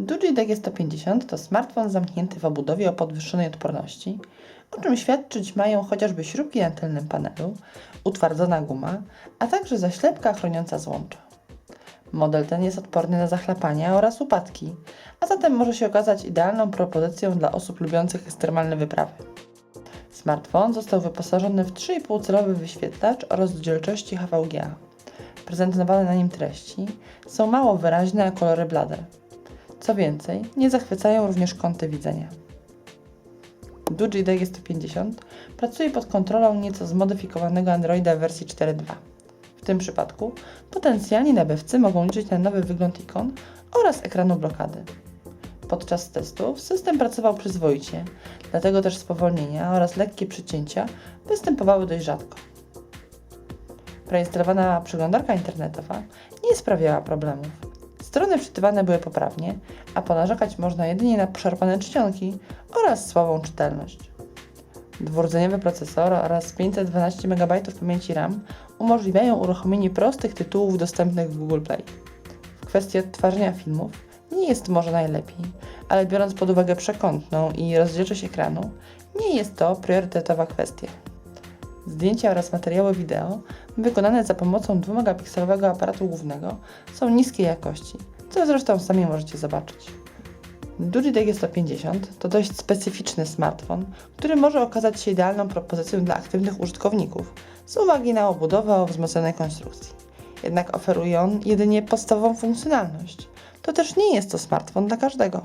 Duji DG150 to smartfon zamknięty w obudowie o podwyższonej odporności, o czym świadczyć mają chociażby śrubki na tylnym panelu, utwardzona guma, a także zaślepka chroniąca złącza. Model ten jest odporny na zachlapania oraz upadki, a zatem może się okazać idealną propozycją dla osób lubiących ekstremalne wyprawy. Smartfon został wyposażony w 3,5-calowy wyświetlacz o rozdzielczości HVGA. Prezentowane na nim treści są mało wyraźne, a kolory blade. Co więcej, nie zachwycają również kąty widzenia. Duji DG150 pracuje pod kontrolą nieco zmodyfikowanego Androida w wersji 4.2. W tym przypadku potencjalni nabywcy mogą liczyć na nowy wygląd ikon oraz ekranu blokady. Podczas testów system pracował przyzwoicie, dlatego też spowolnienia oraz lekkie przycięcia występowały dość rzadko. Preinstalowana przeglądarka internetowa nie sprawiała problemów. Strony wczytywane były poprawnie, a ponarzekać można jedynie na poszarpane czcionki oraz słabą czytelność. Dwurdzeniowy procesor oraz 512 MB pamięci RAM umożliwiają uruchomienie prostych tytułów dostępnych w Google Play. W kwestii odtwarzania filmów nie jest może najlepiej, ale biorąc pod uwagę przekątną i rozdzielczość ekranu, nie jest to priorytetowa kwestia. Zdjęcia oraz materiały wideo wykonane za pomocą 2-megapikselowego aparatu głównego są niskiej jakości, co zresztą sami możecie zobaczyć. Duji DG150 to dość specyficzny smartfon, który może okazać się idealną propozycją dla aktywnych użytkowników z uwagi na obudowę o wzmocnionej konstrukcji. Jednak oferuje on jedynie podstawową funkcjonalność. To też nie jest to smartfon dla każdego.